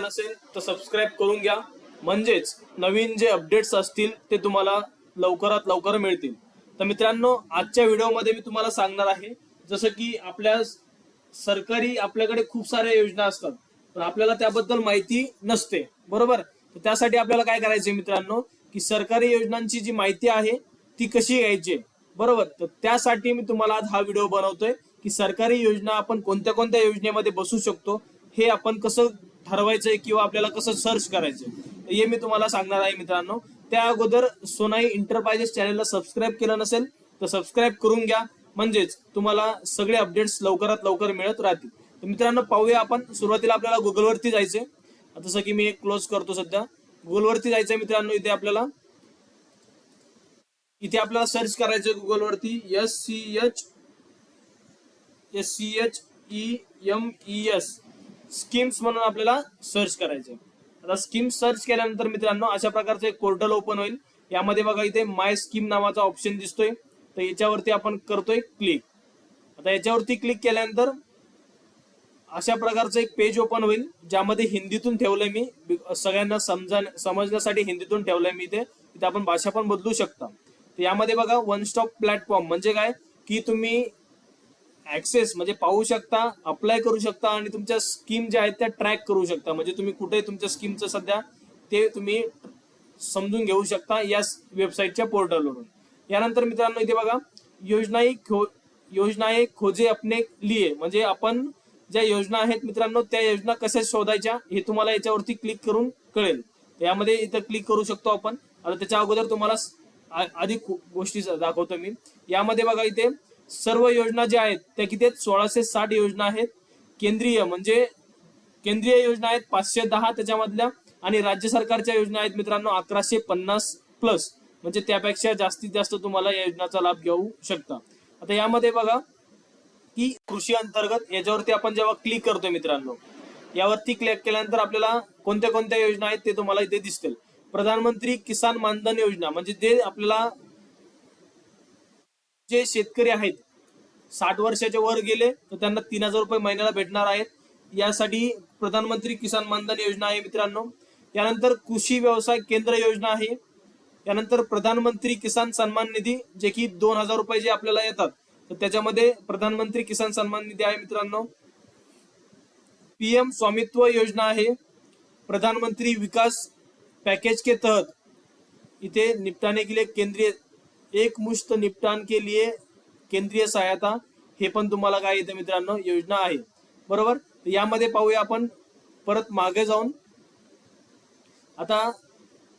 नसेल तर सबस्क्राईब करून घ्या. म्हणजेच नवीन जे अपडेट्स असतील ते तुम्हाला लवकरात लवकर मिळतील. तर मित्रांनो आजच्या व्हिडिओमध्ये मी तुम्हाला सांगणार आहे जसं की आपल्या सरकारी आपल्याकडे खूप साऱ्या योजना असतात पण आपल्याला त्याबद्दल माहिती नसते. बरोबर? तर त्यासाठी आपल्याला काय करायचे मित्रांनो की सरकारी योजनांची जी माहिती आहे ती कशी घ्यायची? बरोबर? तर त्यासाठी मी तुम्हाला आज हा व्हिडिओ बनवतोय की सरकारी योजना आपण कोणत्या कोणत्या योजनेमध्ये बसू शकतो हे आपण कसं ठरवायचंय किंवा आपल्याला कसं सर्च करायचं हे मी तुम्हाला सांगणार आहे मित्रांनो. त्या अगोदर सोनाई इंटरप्राइजेस चॅनलला सबस्क्राईब केलं नसेल तर सबस्क्राईब करून घ्या. म्हणजेच तुम्हाला सगळे अपडेट्स लवकरात लवकर मिळत राहतील. तर मित्रांनो पाहूया आपण. सुरुवातीला आपल्याला गुगलवरती जायचंय. जसं की मी एक क्लोज करतो सध्या. गुगलवरती जायचंय मित्रांनो इथे आपल्याला. इथे आपल्याला सर्च करायचंय गुगलवरती S C H S C H E M E S schemes म्हणून आपल्याला सर्च करायचं. आता स्कीम सर्च केल्यानंतर मित्रांनो अशा प्रकारचं एक पोर्टल ओपन होईल. यामध्ये बघा इथे माय स्कीम नावाचा ऑप्शन दिसतोय. तर याच्यावरती आपण करतोय क्लिक. आता याच्यावरती क्लिक केल्यानंतर अशा प्रकारचं एक पेज ओपन होईल ज्यामध्ये हिंदीतून ठेवलंय मी. सगळ्यांना समजा समजण्यासाठी हिंदीतून ठेवलंय मी इथे. इथे आपण भाषा पण बदलू शकता. तर यामध्ये बघा वन स्टॉप प्लॅटफॉर्म म्हणजे काय? की तुम्ही ऍक्सेस म्हणजे पाहू शकता अप्लाय करू शकता आणि तुमच्या स्कीम ज्या आहेत त्या ट्रॅक करू शकता. म्हणजे तुम्ही कुठे तुमच्या स्कीमचं सध्या ते तुम्ही समजून घेऊ शकता या वेबसाईटच्या पोर्टलवरून यानंतर मित्रांनो इथे बघा योजनाही खो योजनाए खोजे अपने लिए. म्हणजे आपण ज्या योजना आहेत मित्रांनो त्या योजना कशा शोधायच्या हे तुम्हाला याच्यावरती क्लिक करून कळेल. यामध्ये इथं क्लिक करू शकतो आपण. आता त्याच्या अगोदर तुम्हाला अधिक गोष्टी दाखवतो मी. यामध्ये बघा इथे सर्व योजना ज्या आहेत त्या किती आहेत? सोळाशे साठ योजना आहेत. केंद्रीय म्हणजे केंद्रीय योजना आहेत पाचशे दहा त्याच्यामधल्या आणि राज्य सरकारच्या योजना आहेत मित्रांनो अकराशे पन्नास प्लस म्हणजे त्यापेक्षा जास्तीत जास्त तुम्हाला या योजनाचा लाभ घेऊ शकता. आता यामध्ये बघा की कृषी अंतर्गत याच्यावरती आपण जेव्हा क्लिक करतोय मित्रांनो यावरती क्लिक केल्यानंतर आपल्याला कोणत्या कोणत्या योजना आहेत ते तुम्हाला इथे दिसतील. प्रधानमंत्री किसान मानधन योजना म्हणजे जे आपल्याला जे शेतकरी आहेत साठ वर्षाच्या वर गेले तर त्यांना तीन हजार रुपये महिन्याला भेटणार आहेत. यासाठी प्रधानमंत्री किसान मानधन योजना आहे मित्रांनो. यानंतर कृषी व्यवसाय केंद्र योजना आहे. यानंतर प्रधानमंत्री किसान सन्मान निधी जे की दोन हजार रुपये जे आपल्याला येतात तर त्याच्यामध्ये प्रधानमंत्री किसान सन्मान निधी आहे मित्रांनो. पीएम स्वामित्व योजना आहे. प्रधानमंत्री विकास पैकेज के तहत इथे निपटाने के लिए केंद्रीय एक मुश्त निपटान के लिए केंद्रीय सहायता हे पण तुम्हाला काय येते मित्रांनो योजना आहे. बरोबर? यामध्ये पाहूया आपण. परत मागे जाऊन. आता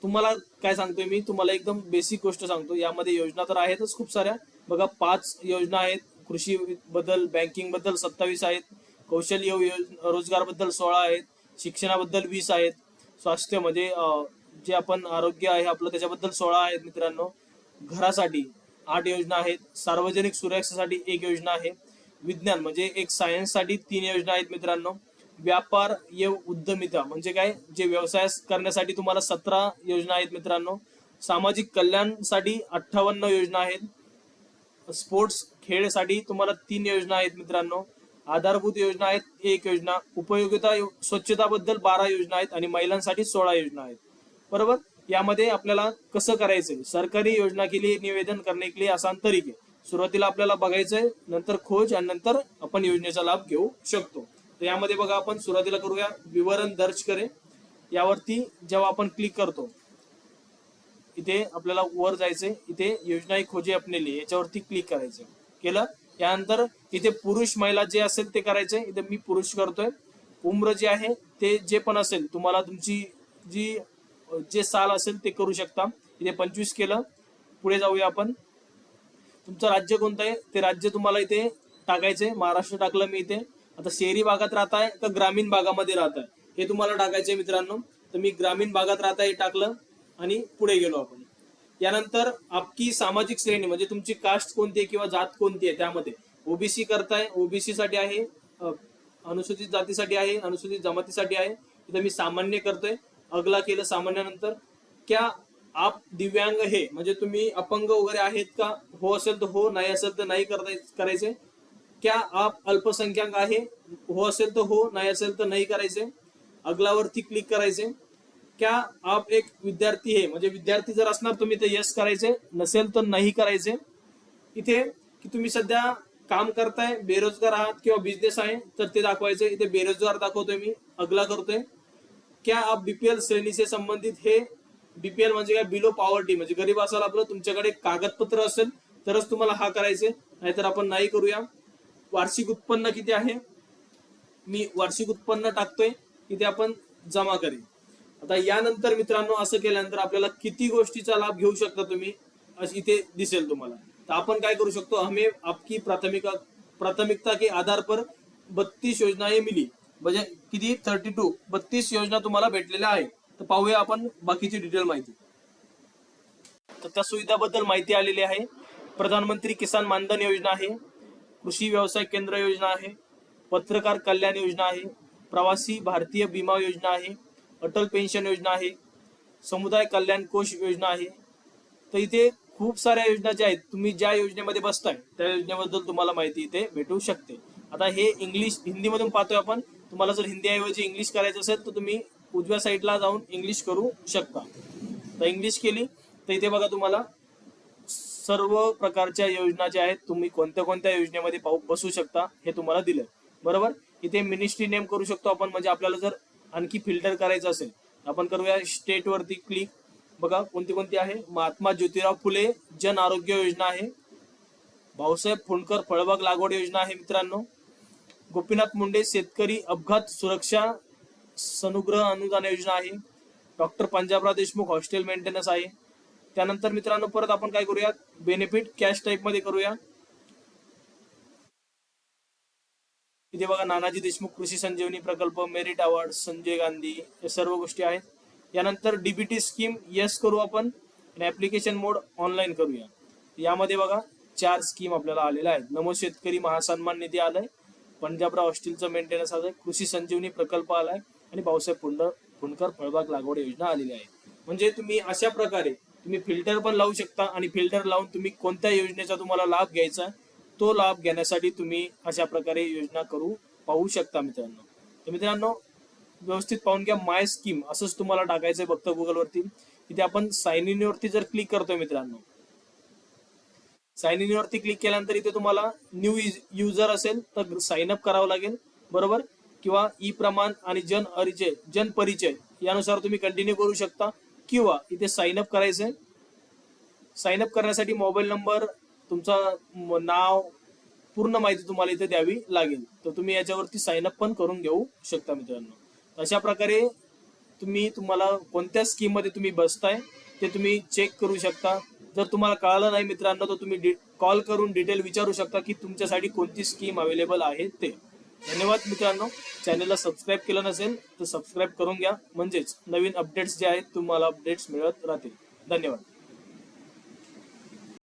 तुम्हाला काय सांगतोय मी? तुम्हाला एकदम बेसिक गोष्ट सांगतो. यामध्ये योजना तर आहेतच खूप साऱ्या. बघा पाच योजना आहेत. कृषी बद्दल बँकिंगबद्दल सत्तावीस आहेत. कौशल्य रोजगारबद्दल सोळा आहेत. शिक्षणाबद्दल वीस आहेत. स्वास्थ्य म्हणजे जे आपण आरोग्य आहे आपलं त्याच्याबद्दल सोळा आहेत मित्रांनो. घरासाठी आठ योजना आहेत. सार्वजनिक सुरक्षेसाठी एक योजना आहे. विज्ञान म्हणजे एक सायन्ससाठी तीन योजना आहेत मित्रांनो. व्यापार ये उद्यमिता म्हणजे काय? जे व्यवसाय करण्यासाठी तुम्हाला सतरा योजना आहेत मित्रांनो. सामाजिक कल्याणसाठी अठ्ठावन्न योजना आहेत. स्पोर्ट्स खेळसाठी तुम्हाला तीन योजना आहेत मित्रांनो. आधारभूत योजना आहेत एक योजना. उपयोगिता स्वच्छताबद्दल बारा योजना आहेत आणि महिलांसाठी सोळा योजना आहेत. बरोबर? यामध्ये आपल्याला कसं करायचंय? सरकारी योजना के लिए निवेदन करणे के लिए आसान तरीके सुरुवातीला आपल्याला बघायचंय नंतर खोज आणि नंतर आपण योजनेचा लाभ घेऊ शकतो. तर यामध्ये बघा आपण सुरुवातीला करूया. विवरण दर्ज करे यावरती जेव्हा आपण क्लिक करतो इथे आपल्याला वर जायचंय. इथे योजना ही खोजे अपने लिए याच्यावरती क्लिक करायचं केलं? यानंतर इथे पुरुष महिला जे असेल ते करायचंय. इथे मी पुरुष करतोय. उम्र जे आहे ते जे पण असेल तुम्हाला तुमची जी जे साल असेल ते करू शकता. इथे पंचवीस केलं. पुढे जाऊया आपण. तुमचं राज्य कोणतं आहे? ते राज्य तुम्हाला इथे टाकायचंय. महाराष्ट्र टाकलं मी इथे. आता शहरी भागात राहताय का ग्रामीण भागामध्ये राहताय? हे तुम्हाला टाकायचंय मित्रांनो. तर मी ग्रामीण भागात राहताय हे टाकलं आणि पुढे गेलो आपण. यानंतर आपकी सामाजिक श्रेणी म्हणजे तुमची कास्ट कोणती आहे किंवा जात कोणती आहे त्यामध्ये. ओबीसी करताय. ओबीसी साठी आहे अनुसूचित जातीसाठी आहे अनुसूचित जमातीसाठी आहे. इथं मी सामान्य करतोय. अगला केलं सामान्यानंतर. क्या आप दिव्यांग हे? म्हणजे तुम्ही अपंग वगैरे आहेत का? हो असेल तर हो नाही असेल तर नाही करताय करायचे. क्या आप अल्पसंख्याक आहे? हो असेल तर हो नाही असेल तर नाही करायचे. अगलावरती क्लिक करायचे. क्या आप एक विद्यार्थी हे? म्हणजे विद्यार्थी जर असणार तुम्ही ते यस करायचे. नसेल तर नाही करायचे. इथे की तुम्ही सध्या काम करताय बेरोजगार आहात किंवा बिझनेस आहे तर ते दाखवायचे. इथे बेरोजगार दाखवतोय मी. अगला करतोय. क्या आप बीपीएल श्रेणीचे संबंधित हे? बीपीएल म्हणजे काय? बिलो पॉवर्टी म्हणजे गरीब असाल आपलं तुमच्याकडे कागदपत्र असेल तरच तुम्हाला हा करायचे नाहीतर आपण नाही करूया. वार्षिक उत्पन्न किती आहे? मी वार्षिक उत्पन्न टाकतोय इथे आपण जमा करेल आता यानंतर मित्रांनो असं केल्यानंतर आपल्याला किती गोष्टीचा लाभ घेऊ शकता तुम्ही? इथे दिसेल तुम्हाला. तर आपण काय करू शकतो? हमें आपकी प्राथमिक प्राथमिकता के आधार पर बत्तीस योजनाएं मिली. म्हणजे किती? थर्टी टू बत्तीस योजना तुम्हाला भेटलेल्या आहे तर पाहूया आपण बाकीची डिटेल माहिती. तर त्या सुविधाबद्दल माहिती आलेली आहे. प्रधानमंत्री किसान मानधन योजना आहे. कृषी व्यवसाय केंद्र योजना आहे. पत्रकार कल्याण योजना आहे. प्रवासी भारतीय विमा योजना आहे. अटल पेन्शन योजना आहे. समुदाय कल्याण कोष योजना आहे. तर इथे खूप साऱ्या योजना ज्या आहेत तुम्ही ज्या योजनेमध्ये बसताय त्या योजनेबद्दल तुम्हाला माहिती इथे भेटू शकते. आता हे इंग्लिश हिंदीमधून पाहतोय आपण. तुम्हाला जर हिंदी ऐवजी इंग्लिश करायचं असेल तर तुम्ही उजव्या साईडला जाऊन इंग्लिश करू शकता. तर इंग्लिश केली तर इथे बघा तुम्हाला सर्व प्रकारच्या योजना ज्या आहेत तुम्ही कोणत्या कोणत्या योजनेमध्ये पाहू बसू शकता हे तुम्हाला दिलं. बरोबर? इथे मिनिस्ट्री नेम करू शकतो आपण म्हणजे आपल्याला जर आणखी फिल्टर करायचं असेल आपण करूया स्टेट वरती क्लिक बघा कोणती कोणती आहे? महात्मा ज्योतिराव फुले जन आरोग्य योजना आहे. भाऊसाहेब फुंडकर फळबाग लागवड योजना आहे मित्रांनो. गोपीनाथ मुंडे शेतकरी अपघात सुरक्षा सनुग्रह अनुदान योजना आहे. Doctor Panjabrao Deshmukh hostel maintenance आहे. त्यानंतर मित्रांनो परत आपण काय करूया बेनिफिट कॅश टाईपमध्ये करूया. इथे बघा नानाजी देशमुख कृषी संजीवनी प्रकल्प मेरिट अवॉर्ड संजय गांधी या सर्व गोष्टी आहेत. यानंतर डीबीटी स्कीम येस करू आपण. आणि ऍप्लिकेशन मोड ऑनलाईन करूया. यामध्ये बघा चार स्कीम आपल्याला आलेल्या आहेत. नमो शेतकरी महासन्मान निधी आलाय. पंजाबराव हॉस्टेलचं मेंटेनन्स आज कृषी संजीवनी प्रकल्प आलाय आणि भाऊसाहेब पुंड फुंडकर फळबाग लागवड योजना आलेली आहे. म्हणजे तुम्ही अशा प्रकारे तुम्ही फिल्टर पण लावू शकता आणि फिल्टर लावून तुम्ही कोणत्या योजनेचा तुम्हाला लाभ घ्यायचा तो लाभ घेण्यासाठी तुम्ही अशा प्रकारे योजना करू पाहू शकता मित्रांनो. तर मित्रांनो व्यवस्थित पाहून घ्या माय स्कीम. असंच तुम्हाला टाकायचंय फक्त गुगल वरती. इथे आपण साइन इन वरती जर क्लिक करतोय मित्रांनो साइन इन वरती क्लिक केल्यानंतर इथे तुम्हाला न्यू युजर असेल तर साइन अप करावं लागेल. बरोबर? किंवा ई प्रमाण आणि जन परिचय जन परिचय यानुसार तुम्ही कंटिन्यू करू शकता. किंवा इथे साइन अप करायचंय. साइन अप करण्यासाठी मोबाईल नंबर तुमचा नाव पूर्ण माहिती तुम्हाला इथे द्यावी लागेल. तर तुम्ही याच्यावरती साइन अप पण करून घेऊ शकता मित्रांनो. अशा प्रकारे तुम्ही तुम्हाला कोणत्या स्कीममध्ये तुम्ही बसताय ते तुम्ही चेक करू शकता. जर तुम्हाला कळालं नाही मित्रांनो तर तुम्ही कॉल करून डिटेल विचारू शकता की तुमच्यासाठी कोणती स्कीम अवेलेबल आहे ते. धन्यवाद मित्रांनो. चॅनलला सबस्क्राईब केलं नसेल तर सबस्क्राईब करून घ्या. म्हणजेच नवीन अपडेट्स जे आहेत तुम्हाला अपडेट्स मिळत राहतील. धन्यवाद.